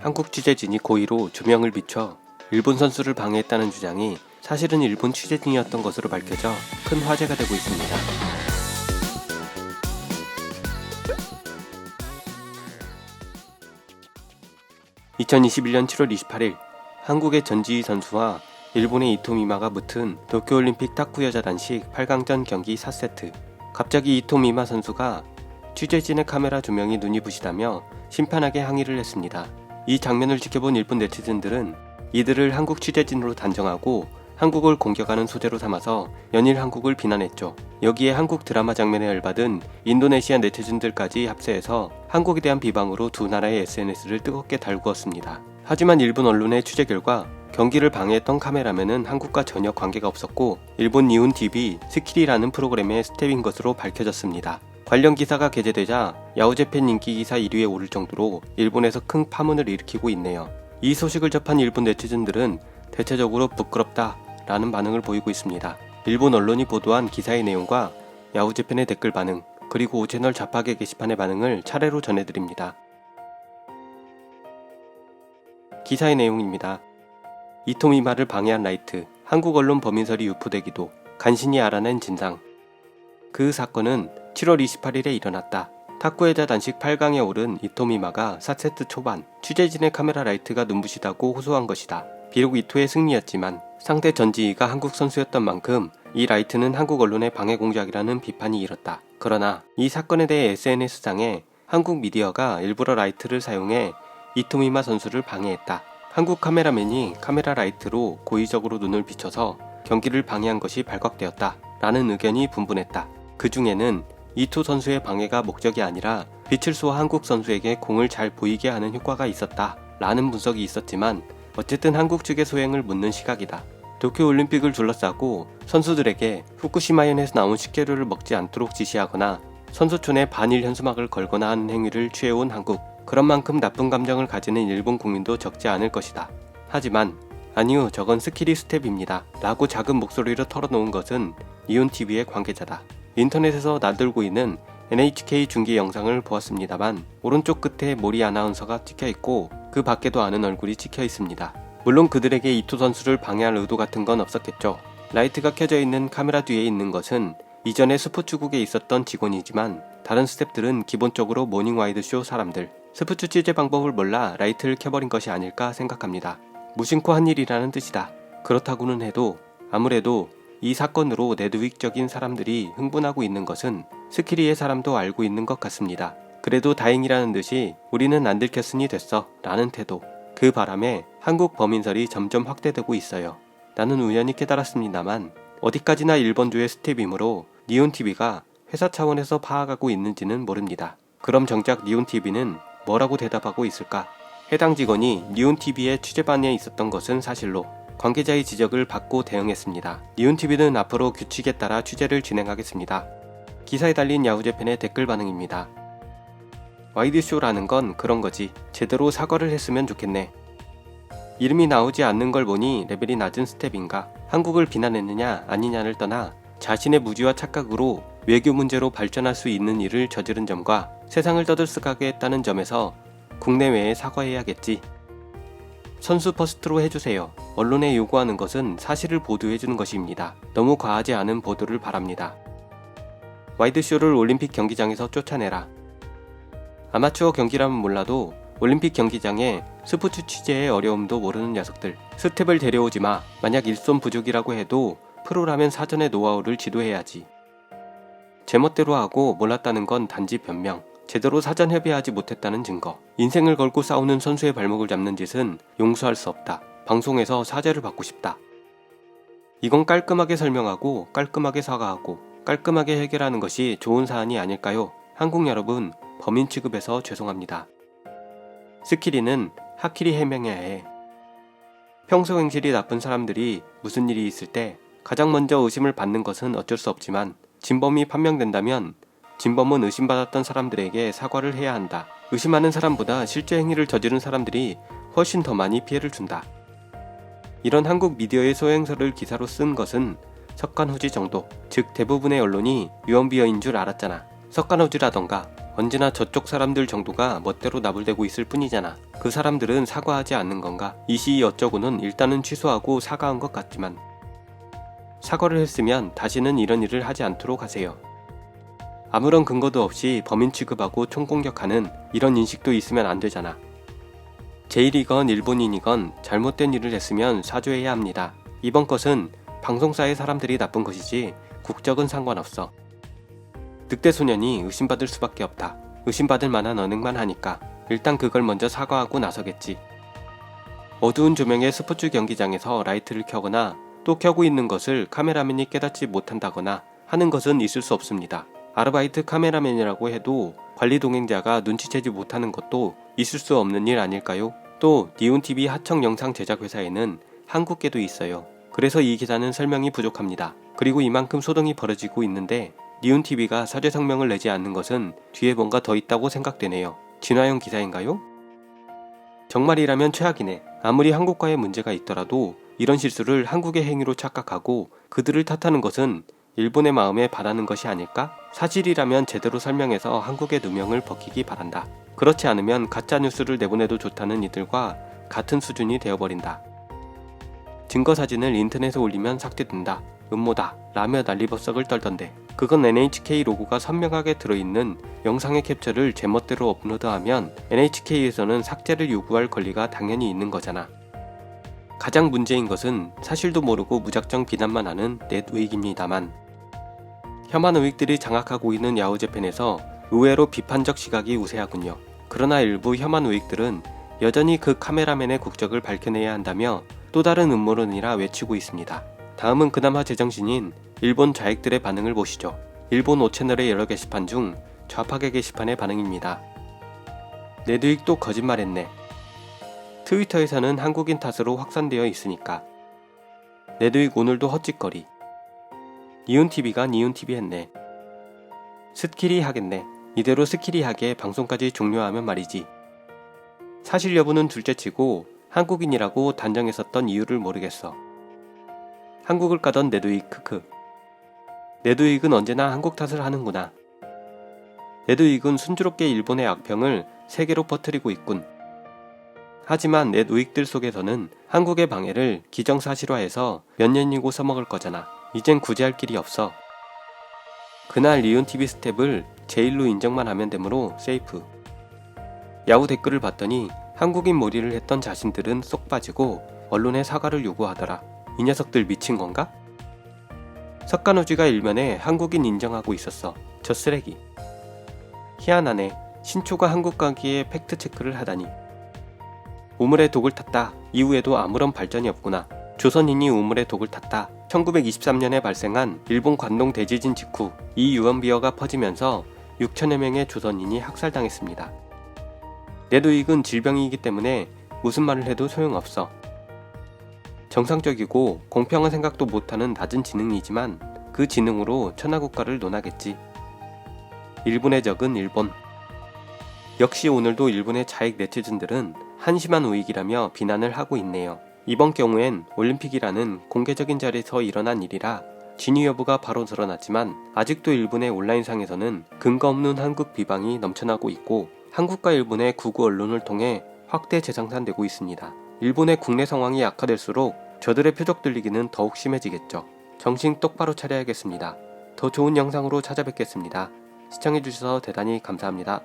한국 취재진이 고의로 조명을 비춰 일본 선수를 방해했다는 주장이 사실은 일본 취재진이었던 것으로 밝혀져 큰 화제가 되고 있습니다. (2021년 7월 28일) 한국의 전지희 선수와 일본의 이토미마가 붙은 도쿄올림픽 탁구 여자 단식 8강전 경기 4세트 갑자기 이토미마 선수가 취재진의 카메라 조명이 눈이 부시다며 심판에게 항의를 했습니다. 이 장면을 지켜본 일본 네티즌들은 이들을 한국 취재진으로 단정하고 한국을 공격하는 소재로 삼아서 연일 한국을 비난했죠. 여기에 한국 드라마 장면에 열받은 인도네시아 네티즌들까지 합세해서 한국에 대한 비방으로 두 나라의 SNS를 뜨겁게 달구었습니다. 하지만 일본 언론의 취재 결과 경기를 방해했던 카메라맨은 한국과 전혀 관계가 없었고 일본 니온 TV 스킬이라는 프로그램의 스텝인 것으로 밝혀졌습니다. 관련 기사가 게재되자 야후제팬 인기 기사 1위에 오를 정도로 일본에서 큰 파문을 일으키고 있네요. 이 소식을 접한 일본 네티즌들은 대체적으로 부끄럽다 라는 반응을 보이고 있습니다. 일본 언론이 보도한 기사의 내용과 야후제팬의 댓글 반응, 그리고 채널 자파계 게시판의 반응을 차례로 전해드립니다. 기사의 내용입니다. 이토미마를 방해한 라이트, 한국 언론 범인설이 유포되기도, 간신히 알아낸 진상. 그 사건은 7월 28일에 일어났다. 탁구여자 단식 8강에 오른 이토미마가 4세트 초반 취재진의 카메라 라이트가 눈부시다고 호소한 것이다. 비록 이토의 승리였지만 상대 전지희가 한국 선수였던 만큼 이 라이트는 한국 언론의 방해 공작이라는 비판이 일었다. 그러나 이 사건에 대해 SNS상에 한국 미디어가 일부러 라이트를 사용해 이토미마 선수를 방해했다. 한국 카메라맨이 카메라 라이트로 고의적으로 눈을 비춰서 경기를 방해한 것이 발각되었다. 라는 의견이 분분했다. 그 중에는 이토 선수의 방해가 목적이 아니라 빛을 쏘아 한국 선수에게 공을 잘 보이게 하는 효과가 있었다. 라는 분석이 있었지만 어쨌든 한국 측의 소행을 묻는 시각이다. 도쿄올림픽을 둘러싸고 선수들에게 후쿠시마현에서 나온 식재료를 먹지 않도록 지시하거나 선수촌에 반일 현수막을 걸거나 하는 행위를 취해온 한국. 그런 만큼 나쁜 감정을 가지는 일본 국민도 적지 않을 것이다. 하지만 아니요 저건 스키리 스텝입니다. 라고 작은 목소리로 털어놓은 것은 이온TV의 관계자다. 인터넷에서 나들고 있는 NHK 중계 영상을 보았습니다만 오른쪽 끝에 모리 아나운서가 찍혀 있고 그 밖에도 아는 얼굴이 찍혀 있습니다. 물론 그들에게 이토 선수를 방해할 의도 같은 건 없었겠죠. 라이트가 켜져 있는 카메라 뒤에 있는 것은 이전에 스포츠국에 있었던 직원이지만 다른 스탭들은 기본적으로 모닝 와이드쇼 사람들 스포츠 취재 방법을 몰라 라이트를 켜버린 것이 아닐까 생각합니다. 무심코 한 일이라는 뜻이다. 그렇다고는 해도 아무래도 이 사건으로 네드윅적인 사람들이 흥분하고 있는 것은 스키리의 사람도 알고 있는 것 같습니다. 그래도 다행이라는 듯이 우리는 안 들켰으니 됐어 라는 태도. 그 바람에 한국 범인설이 점점 확대되고 있어요. 나는 우연히 깨달았습니다만 어디까지나 일본주의 스텝이므로 니온TV가 회사 차원에서 파악하고 있는지는 모릅니다. 그럼 정작 니온TV는 뭐라고 대답하고 있을까? 해당 직원이 니온TV의 취재반에 있었던 것은 사실로 관계자의 지적을 받고 대응했습니다. 니온TV는 앞으로 규칙에 따라 취재를 진행하겠습니다. 기사에 달린 야후재팬의 댓글 반응입니다. 와이드쇼라는 건 그런 거지. 제대로 사과를 했으면 좋겠네. 이름이 나오지 않는 걸 보니 레벨이 낮은 스텝인가? 한국을 비난했느냐 아니냐를 떠나 자신의 무지와 착각으로 외교 문제로 발전할 수 있는 일을 저지른 점과 세상을 떠들썩하게 했다는 점에서 국내외에 사과해야겠지. 선수 퍼스트로 해주세요. 언론에 요구하는 것은 사실을 보도해주는 것입니다. 너무 과하지 않은 보도를 바랍니다. 와이드쇼를 올림픽 경기장에서 쫓아내라. 아마추어 경기라면 몰라도 올림픽 경기장에 스포츠 취재의 어려움도 모르는 녀석들. 스텝을 데려오지 마. 만약 일손 부족이라고 해도 프로라면 사전에 노하우를 지도해야지. 제멋대로 하고 몰랐다는 건 단지 변명. 제대로 사전 협의하지 못했다는 증거. 인생을 걸고 싸우는 선수의 발목을 잡는 짓은 용서할 수 없다. 방송에서 사죄를 받고 싶다. 이건 깔끔하게 설명하고 깔끔하게 사과하고 깔끔하게 해결하는 것이 좋은 사안이 아닐까요? 한국 여러분, 범인 취급해서 죄송합니다. 스키리는 하키리 해명해야 해. 평소 행실이 나쁜 사람들이 무슨 일이 있을 때 가장 먼저 의심을 받는 것은 어쩔 수 없지만 진범이 판명된다면 진범은 의심받았던 사람들에게 사과를 해야 한다. 의심하는 사람보다 실제 행위를 저지른 사람들이 훨씬 더 많이 피해를 준다. 이런 한국 미디어의 소행설을 기사로 쓴 것은 석간 후지 정도, 즉 대부분의 언론이 유언비어인 줄 알았잖아. 석가노즈라던가 언제나 저쪽 사람들 정도가 멋대로 나불대고 있을 뿐이잖아. 그 사람들은 사과하지 않는 건가? 이 시위 어쩌고는 일단은 취소하고 사과한 것 같지만 사과를 했으면 다시는 이런 일을 하지 않도록 하세요. 아무런 근거도 없이 범인 취급하고 총공격하는 이런 인식도 있으면 안 되잖아. 제일이건 일본인이건 잘못된 일을 했으면 사죄해야 합니다. 이번 것은 방송사의 사람들이 나쁜 것이지 국적은 상관없어. 늑대 소년이 의심받을 수밖에 없다. 의심받을 만한 언행만 하니까 일단 그걸 먼저 사과하고 나서겠지. 어두운 조명의 스포츠 경기장에서 라이트를 켜거나 또 켜고 있는 것을 카메라맨이 깨닫지 못한다거나 하는 것은 있을 수 없습니다. 아르바이트 카메라맨이라고 해도 관리 동행자가 눈치채지 못하는 것도 있을 수 없는 일 아닐까요? 또 니온TV 하청 영상 제작 회사에는 한국계도 있어요. 그래서 이 기사는 설명이 부족합니다. 그리고 이만큼 소동이 벌어지고 있는데 니온TV가 사죄 성명을 내지 않는 것은 뒤에 뭔가 더 있다고 생각되네요. 진화영 기사인가요? 정말이라면 최악이네. 아무리 한국과의 문제가 있더라도 이런 실수를 한국의 행위로 착각하고 그들을 탓하는 것은 일본의 마음에 바라는 것이 아닐까? 사실이라면 제대로 설명해서 한국의 누명을 벗기기 바란다. 그렇지 않으면 가짜 뉴스를 내보내도 좋다는 이들과 같은 수준이 되어버린다. 증거 사진을 인터넷에 올리면 삭제된다. 음모다. 라며 난리버석을 떨던데. 그건 NHK 로고가 선명하게 들어있는 영상의 캡처를 제멋대로 업로드하면 NHK에서는 삭제를 요구할 권리가 당연히 있는 거잖아. 가장 문제인 것은 사실도 모르고 무작정 비난만 하는 넷웨익입니다만 혐한 우익들이 장악하고 있는 야후재팬에서 의외로 비판적 시각이 우세하군요. 그러나 일부 혐한 우익들은 여전히 그 카메라맨의 국적을 밝혀내야 한다며 또 다른 음모론이라 외치고 있습니다. 다음은 그나마 제정신인 일본 좌익들의 반응을 보시죠. 일본 5채널의 여러 게시판 중 좌파계 게시판의 반응입니다. 내두익도 거짓말했네. 트위터에서는 한국인 탓으로 확산되어 있으니까. 내두익 오늘도 헛짓거리. 니온TV가 니온TV 했네. 스키리 하겠네. 이대로 스키리 하게 방송까지 종료하면 말이지. 사실 여부는 둘째치고 한국인이라고 단정했었던 이유를 모르겠어. 한국을 까던 내두익 크크. 내두익은 언제나 한국 탓을 하는구나. 내두익은 순조롭게 일본의 악평을 세계로 퍼뜨리고 있군. 하지만 넷 우익들 속에서는 한국의 방해를 기정사실화해서 몇 년이고 써먹을 거잖아. 이젠 굳이 할 길이 없어. 그날 리온TV 스텝을 제일로 인정만 하면 되므로 세이프. 야후 댓글을 봤더니 한국인 몰이를 했던 자신들은 쏙 빠지고 언론에 사과를 요구하더라. 이 녀석들 미친 건가? 석간호지가 일면에 한국인 인정하고 있었어. 저 쓰레기. 희한하네. 신초가 한국 가기에 팩트 체크를 하다니. 우물에 독을 탔다. 이후에도 아무런 발전이 없구나. 조선인이 우물에 독을 탔다. 1923년에 발생한 일본 관동 대지진 직후 이 유언비어가 퍼지면서 6천여 명의 조선인이 학살당했습니다. 내도익은 질병이기 때문에 무슨 말을 해도 소용없어. 정상적이고 공평한 생각도 못하는 낮은 지능이지만 그 지능으로 천하국가를 논하겠지. 일본의 적은 일본. 역시 오늘도 일본의 자익 네티즌들은 한심한 우익이라며 비난을 하고 있네요. 이번 경우엔 올림픽이라는 공개적인 자리에서 일어난 일이라 진위 여부가 바로 드러났지만 아직도 일본의 온라인상에서는 근거 없는 한국 비방이 넘쳐나고 있고 한국과 일본의 구구 언론을 통해 확대 재생산되고 있습니다. 일본의 국내 상황이 악화될수록 저들의 표적 들리기는 더욱 심해지겠죠. 정신 똑바로 차려야겠습니다. 더 좋은 영상으로 찾아뵙겠습니다. 시청해주셔서 대단히 감사합니다.